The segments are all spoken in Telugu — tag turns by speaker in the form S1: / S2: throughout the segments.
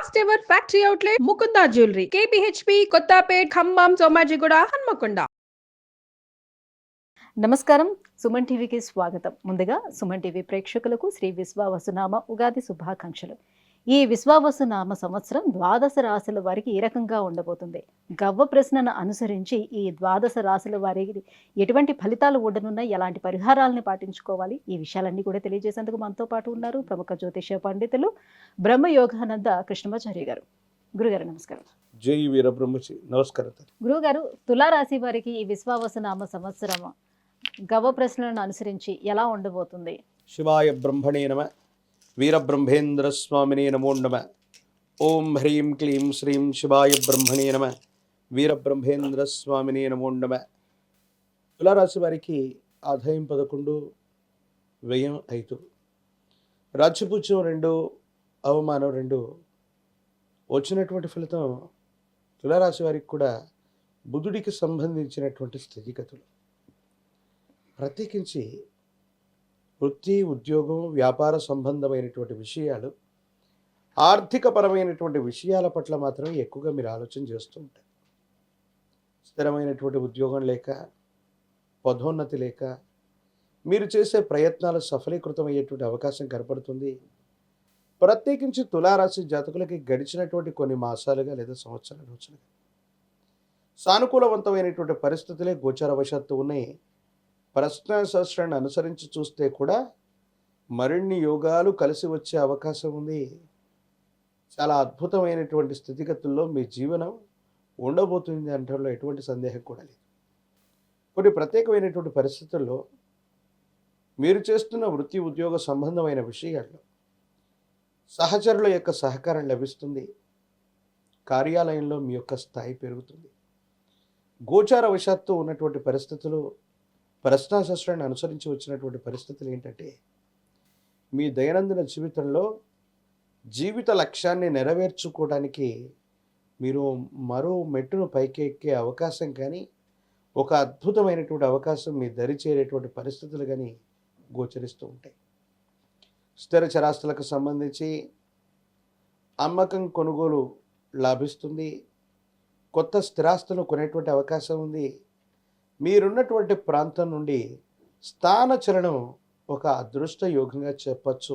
S1: First ever factory outlet Mukunda jewellery KPHB Kothapet Khammam Somajiguda Hanamkonda
S2: నమస్కారం. సుమన్ టీవీకి స్వాగతం. ముందుగా సుమన్ టీవీ ప్రేక్షకులకు శ్రీ విశ్వావసునామ ఉగాది శుభాకాంక్షలు. ఈ విశ్వావసునామ సంవత్సరం ద్వాదశ రాశుల వారికి ఈ రకంగా ఉండబోతుంది. గవ్వ ప్రశ్నను అనుసరించి ఈ ద్వాదశ రాశుల వారికి ఎటువంటి ఫలితాలు ఉండనున్నాయి ఎలాంటి పరిహారాలను పాటించుకోవాలి? ఈ విషయాలన్నీ కూడా తెలియజేసేందుకు మనతో పాటు ఉన్నారు ప్రముఖ జ్యోతిష పండితులు బ్రహ్మయోగానంద కృష్ణమాచార్య గారు. గురుగారు నమస్కారం.
S3: జై వీరబ్రహ్మచి. నమస్కారం. తల్లి.
S2: గురువుగారు తులారాశి వారికి ఈ విశ్వావసునామ సంవత్సరం గవ్వ ప్రశ్నలను అనుసరించి ఎలా ఉండబోతుంది?
S3: శివాయ బ్రహ్మణే నమ. వీరబ్రహ్మేంద్రస్వామినే నమో నమ. ఓం హ్రీం క్లీం శ్రీం శివాయ బ్రహ్మణే నమ. వీరబ్రహ్మేంద్రస్వామినే నమో నమ. తులారాశి వారికి ఆదాయం పదకొండు వ్యయం ఐదు. రాజ్యపూజ్యం రెండు అవమానం రెండు. వచ్చినటువంటి ఫలితం తులారాశి వారికి కూడా బుధుడికి సంబంధించినటువంటి స్థితిగతులు. ప్రత్యేకించి వృత్తి ఉద్యోగం వ్యాపార సంబంధమైనటువంటి విషయాలు ఆర్థికపరమైనటువంటి విషయాల పట్ల మాత్రమే ఎక్కువగా మీరు ఆలోచన చేస్తూ ఉంటారు. స్థిరమైనటువంటి ఉద్యోగం లేక పదోన్నతి లేక మీరు చేసే ప్రయత్నాలు సఫలీకృతమయ్యేటువంటి అవకాశం కనపడుతుంది. ప్రత్యేకించి తులారాశి జాతకులకి గడిచినటువంటి కొన్ని మాసాలుగా లేదా సంవత్సరాల రోజులుగా సానుకూలవంతమైనటువంటి పరిస్థితులే గోచరవశాత్తు ఉన్నాయి. ప్రశ్నాశాస్త్రాన్ని అనుసరించి చూస్తే కూడా మరిన్ని యోగాలు కలిసి వచ్చే అవకాశం ఉంది. చాలా అద్భుతమైనటువంటి స్థితిగతుల్లో మీ జీవనం ఉండబోతుంది అనడంలో ఎటువంటి సందేహం కూడా లేదు. కొన్ని ప్రత్యేకమైనటువంటి పరిస్థితుల్లో మీరు చేస్తున్న వృత్తి ఉద్యోగ సంబంధమైన విషయాల్లో సహచరుల యొక్క సహకారం లభిస్తుంది. కార్యాలయంలో మీ యొక్క స్థాయి పెరుగుతుంది. గోచార వశాత్తు ఉన్నటువంటి పరిస్థితులు ప్రశ్నాశాస్త్రాన్ని అనుసరించి వచ్చినటువంటి పరిస్థితులు ఏంటంటే మీ దైనందిన జీవితంలో జీవిత లక్ష్యాన్ని నెరవేర్చుకోవడానికి మీరు మరో మెట్టును పైకి ఎక్కే అవకాశం కానీ ఒక అద్భుతమైనటువంటి అవకాశం మీ దరి చేరేటువంటి పరిస్థితులు కానీ గోచరిస్తూ ఉంటాయి. స్థిర చరాస్తులకు సంబంధించి అమ్మకం కొనుగోలు లాభిస్తుంది. కొత్త స్థిరాస్తులు కొనేటువంటి అవకాశం ఉంది. మీరున్నటువంటి ప్రాంతం నుండి స్థానచలనం ఒక అదృష్ట యోగంగా చెప్పచ్చు.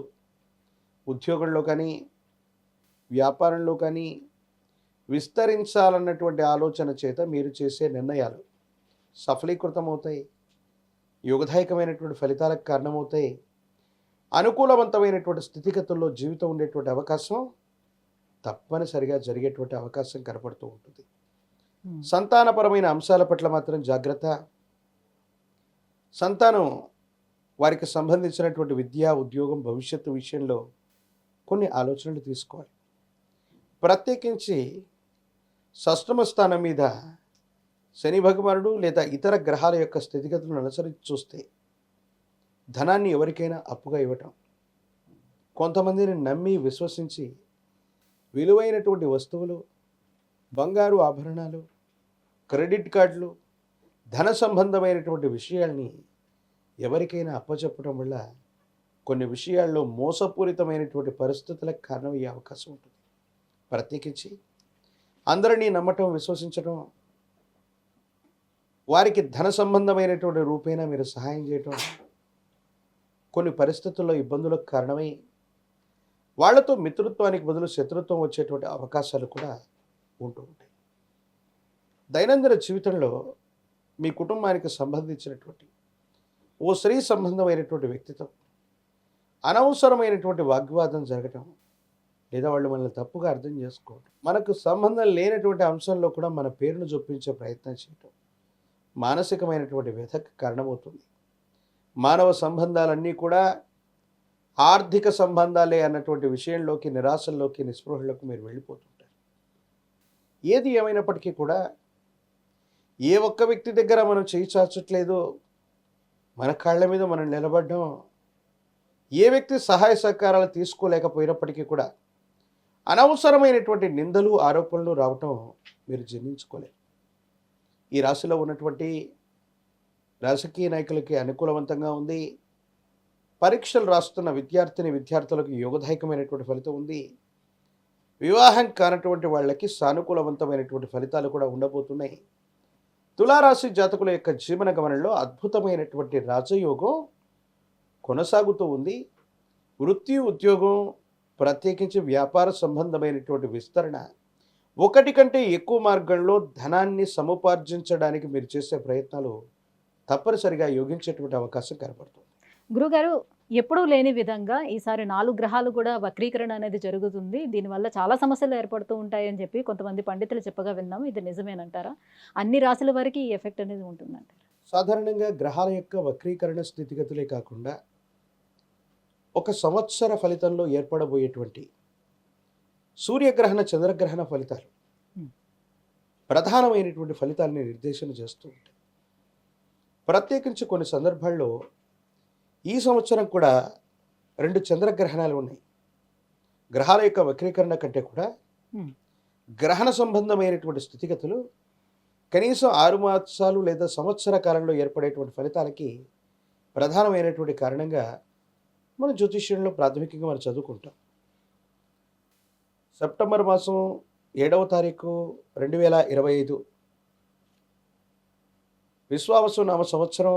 S3: ఉద్యోగంలో కానీ వ్యాపారంలో కానీ విస్తరించాలన్నటువంటి ఆలోచన చేత మీరు చేసే నిర్ణయాలు సఫలీకృతమవుతాయి. యోగదాయకమైనటువంటి ఫలితాలకు కారణమవుతాయి. అనుకూలవంతమైనటువంటి స్థితిగతుల్లో జీవితం ఉండేటువంటి అవకాశం తప్పనిసరిగా జరిగేటువంటి అవకాశం కనపడుతూ ఉంటుంది. Hmm. సంతానపరమైన అంశాల పట్ల మాత్రం జాగ్రత్త. సంతానం వారికి సంబంధించినటువంటి విద్య ఉద్యోగం భవిష్యత్తు విషయంలో కొన్ని ఆలోచనలు తీసుకోవాలి. ప్రత్యేకించి షష్టమ స్థానం మీద శని భగవానుడు లేదా ఇతర గ్రహాల యొక్క స్థితిగతులను అనుసరించి చూస్తే ధనాన్ని ఎవరికైనా అప్పుగా ఇవ్వటం కొంతమందిని నమ్మి విశ్వసించి విలువైనటువంటి వస్తువులు బంగారు ఆభరణాలు క్రెడిట్ కార్డులు ధన సంబంధమైనటువంటి విషయాల్ని ఎవరికైనా అప్పచెప్పడం వల్ల కొన్ని విషయాల్లో మోసపూరితమైనటువంటి పరిస్థితులకు కారణమయ్యే అవకాశం ఉంటుంది. ప్రత్యేకించి అందరినీ నమ్మటం విశ్వసించడం వారికి ధన సంబంధమైనటువంటి రూపేణా మీరు సహాయం చేయటం కొన్ని పరిస్థితుల్లో ఇబ్బందులకు కారణమై వాళ్ళతో మిత్రత్వానికి బదులు శత్రుత్వం వచ్చేటువంటి అవకాశాలు కూడా ఉంటూ ఉంటాయి. దైనందిన జీవితంలో మీ కుటుంబానికి సంబంధించినటువంటి ఓ స్త్రీ సంబంధమైనటువంటి వ్యక్తితో అనవసరమైనటువంటి వాగ్వాదం జరగటం లేదా వాళ్ళు మనల్ని తప్పుగా అర్థం చేసుకోవటం మనకు సంబంధం లేనటువంటి అంశంలో కూడా మన పేరును చొప్పించే ప్రయత్నం చేయటం మానసికమైనటువంటి వ్యధకు కారణమవుతుంది. మానవ సంబంధాలన్నీ కూడా ఆర్థిక సంబంధాలే అన్నటువంటి విషయంలోకి నిరాశల్లోకి నిస్పృహలకు మీరు వెళ్ళిపోతుంటారు. ఏది ఏమైనప్పటికీ కూడా ఏ ఒక్క వ్యక్తి దగ్గర మనం చేయి చాచట్లేదు మన కాళ్ళ మీద మనం నిలబడ్డం ఏ వ్యక్తి సహాయ సహకారాలు తీసుకోలేకపోయినప్పటికీ కూడా అనవసరమైనటువంటి నిందలు ఆరోపణలు రావటం మీరు జీర్ణించుకోలేరు ఈ రాశిలో ఉన్నటువంటి రాజకీయ నాయకులకి అనుకూలవంతంగా ఉంది. పరీక్షలు రాస్తున్న విద్యార్థిని విద్యార్థులకు యోగదాయకమైనటువంటి ఫలితం ఉంది. వివాహం కానటువంటి వాళ్ళకి సానుకూలవంతమైనటువంటి ఫలితాలు కూడా ఉండబోతున్నాయి. తులారాశి జాతకుల యొక్క జీవన గమనంలో అద్భుతమైనటువంటి రాజయోగం కొనసాగుతూ ఉంది. వృత్తి ఉద్యోగం ప్రత్యేకించి వ్యాపార సంబంధమైనటువంటి విస్తరణ ఒకటి కంటే ఎక్కువ మార్గంలో ధనాన్ని సముపార్జించడానికి మీరు చేసే ప్రయత్నాలు తప్పనిసరిగా యోగించేటువంటి అవకాశం కనబడుతుంది.
S2: గురుగారు ఎప్పుడూ లేని విధంగా ఈసారి నాలుగు గ్రహాలు కూడా వక్రీకరణ అనేది జరుగుతుంది. దీనివల్ల చాలా సమస్యలు ఏర్పడుతూ ఉంటాయని చెప్పి కొంతమంది పండితులు చెప్పగా విన్నాం. ఇది నిజమేనంటారా? అన్ని రాశుల వరకు ఈ ఎఫెక్ట్ అనేది ఉంటుందంటారా?
S3: సాధారణంగా గ్రహాల యొక్క వక్రీకరణ స్థితిగతులే కాకుండా ఒక సంవత్సర ఫలితంలో ఏర్పడబోయేటువంటి సూర్యగ్రహణ చంద్రగ్రహణ ఫలితాలు. ప్రధానమైనటువంటి ఫలితాలని నిర్దేశన చేస్తూ ఉంటాయి. ప్రత్యేకించి కొన్ని సందర్భాల్లో ఈ సంవత్సరం కూడా రెండు చంద్రగ్రహణాలు ఉన్నాయి. గ్రహాల యొక్క వక్రీకరణ కంటే కూడా. గ్రహణ సంబంధమైనటువంటి స్థితిగతులు కనీసం ఆరు మాసాలు లేదా సంవత్సర కాలంలో ఏర్పడేటువంటి ఫలితాలకి ప్రధానమైనటువంటి కారణంగా మన జ్యోతిష్యంలో ప్రాథమికంగా మనం చదువుకుంటాం. సెప్టెంబర్ మాసం ఏడవ తారీఖు రెండు వేల ఇరవై ఐదు. విశ్వావసు నామ సంవత్సరం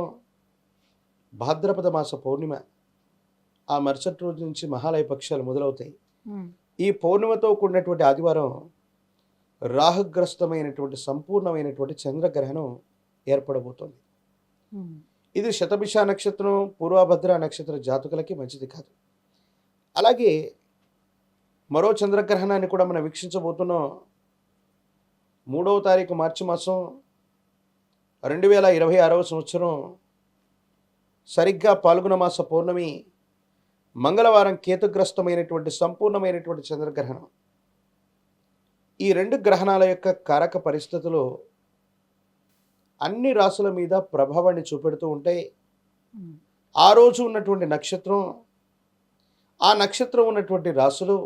S3: భాద్రపద మాస పౌర్ణిమ ఆ మరుసటి రోజు నుంచి మహాలయ పక్షాలు మొదలవుతాయి. ఈ పౌర్ణిమతో కూడినటువంటి ఆదివారం రాహుగ్రస్తమైనటువంటి సంపూర్ణమైనటువంటి చంద్రగ్రహణం ఏర్పడబోతోంది. ఇది శతభిష నక్షత్రం పూర్వభద్ర నక్షత్ర జాతకులకి మంచిది కాదు. అలాగే మరో చంద్రగ్రహణాన్ని కూడా మనం వీక్షించబోతున్నాం. మూడవ తారీఖు మార్చి మాసం రెండు వేల ఇరవై ఆరవ సంవత్సరం సరిగ్గా పాల్గొన మాస పౌర్ణమి మంగళవారం కేతుగ్రస్తమైనటువంటి సంపూర్ణమైనటువంటి చంద్రగ్రహణం. ఈ రెండు గ్రహణాల యొక్క కారక పరిస్థితులు అన్ని రాసుల మీద ప్రభావాన్ని చూపెడుతూ ఉంటాయి. ఆ రోజు ఉన్నటువంటి నక్షత్రం ఆ నక్షత్రం ఉన్నటువంటి రాసులు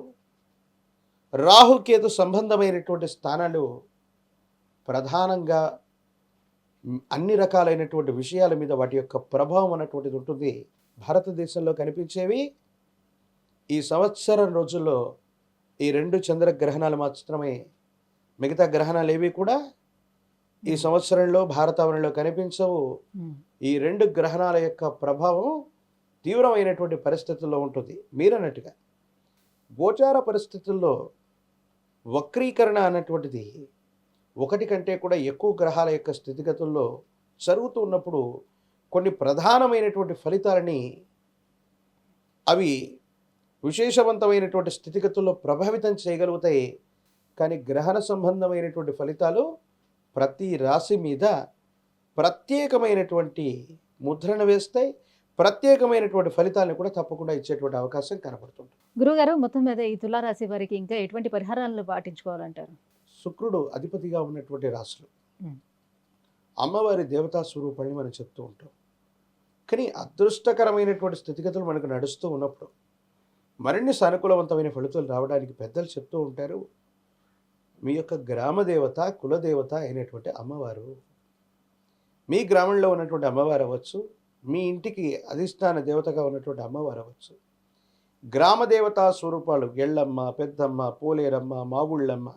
S3: రాహుకేతు సంబంధమైనటువంటి స్థానాలు ప్రధానంగా అన్ని రకాలైనటువంటి విషయాల మీద వాటి యొక్క ప్రభావం అన్నటువంటిది ఉంటుంది. భారతదేశంలో కనిపించేవి ఈ సంవత్సరం రోజుల్లో ఈ రెండు చంద్రగ్రహణాలు మాత్రమే. మిగతా గ్రహణాలు ఏవి కూడా ఈ సంవత్సరంలో భారతావరణలో కనిపించవు. ఈ రెండు గ్రహణాల యొక్క ప్రభావం తీవ్రమైనటువంటి పరిస్థితుల్లో ఉంటుంది. మీరన్నట్టుగా గోచార పరిస్థితుల్లో వక్రీకరణ అన్నటువంటిది ఒకటి కంటే కూడా ఎక్కువ గ్రహాల యొక్క స్థితిగతుల్లో జరుగుతూ ఉన్నప్పుడు కొన్ని ప్రధానమైనటువంటి ఫలితాలని అవి విశేషవంతమైనటువంటి స్థితిగతుల్లో ప్రభావితం చేయగలుగుతాయి. కానీ గ్రహణ సంబంధమైనటువంటి ఫలితాలు ప్రతి రాశి మీద ప్రత్యేకమైనటువంటి ముద్రను వేస్తాయి. ప్రత్యేకమైనటువంటి ఫలితాలను కూడా తప్పకుండా ఇచ్చేటువంటి అవకాశం కనబడుతుంది
S2: గురుగారు మొత్తం మీద ఈ తులారాశి వారికి ఇంకా ఎటువంటి పరిహారాలను పాటించుకోవాలంటారు?
S3: శుక్రుడు అధిపతిగా ఉన్నటువంటి రాశులు. అమ్మవారి దేవతా స్వరూపాన్ని మనం చెప్తూ ఉంటాం. కానీ అదృష్టకరమైనటువంటి స్థితిగతులు మనకు నడుస్తూ ఉన్నప్పుడు మరిన్ని సానుకూలవంతమైన ఫలితాలు రావడానికి పెద్దలు చెప్తూ ఉంటారు. మీ యొక్క గ్రామ దేవత కులదేవత అయినటువంటి అమ్మవారు. మీ గ్రామంలో ఉన్నటువంటి అమ్మవారు అవ్వచ్చు. మీ ఇంటికి అధిష్టాన దేవతగా ఉన్నటువంటి అమ్మవారు అవ్వచ్చు. గ్రామ దేవతా స్వరూపాలు ఎళ్ళమ్మ పెద్దమ్మ పోలేరమ్మ మావుళ్ళమ్మ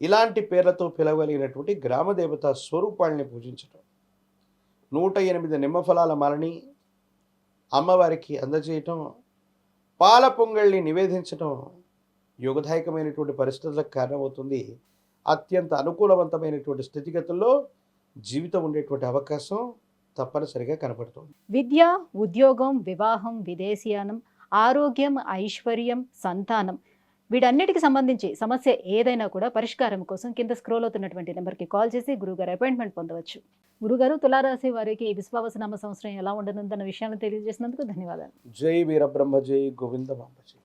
S3: ఇలాంటి పేర్లతో పిలవగలిగినటువంటి గ్రామదేవత స్వరూపాలని పూజించటం. నూట ఎనిమిది నిమ్మఫలాల మాలని అమ్మవారికి అందజేయటం. పాల పొంగళ్ళని నివేదించటం యోగదాయకమైనటువంటి పరిస్థితులకు కారణమవుతుంది. అత్యంత అనుకూలవంతమైనటువంటి స్థితిగతుల్లో జీవితం ఉండేటువంటి అవకాశం తప్పనిసరిగా కనపడుతుంది.
S2: విద్య ఉద్యోగం వివాహం విదేశీయానం ఆరోగ్యం ఐశ్వర్యం సంతానం వీటన్నిటికి సంబంధించి సమస్య ఏదైనా కూడా పరిష్కారం కోసం కింద స్క్రోల్ అవుతున్నటువంటి నెంబర్కి కాల్ చేసి గురుగారు అపాయింట్మెంట్ పొందవచ్చు. గురుగారు తులారాశి వారికి ఈ విశ్వావసనామ సంవత్సరం ఎలా ఉండనుందన్న విషయాన్ని తెలియజేసినందుకు ధన్యవాదాలు.
S3: జై వీరబ్రహ్మ జై గోవింద జై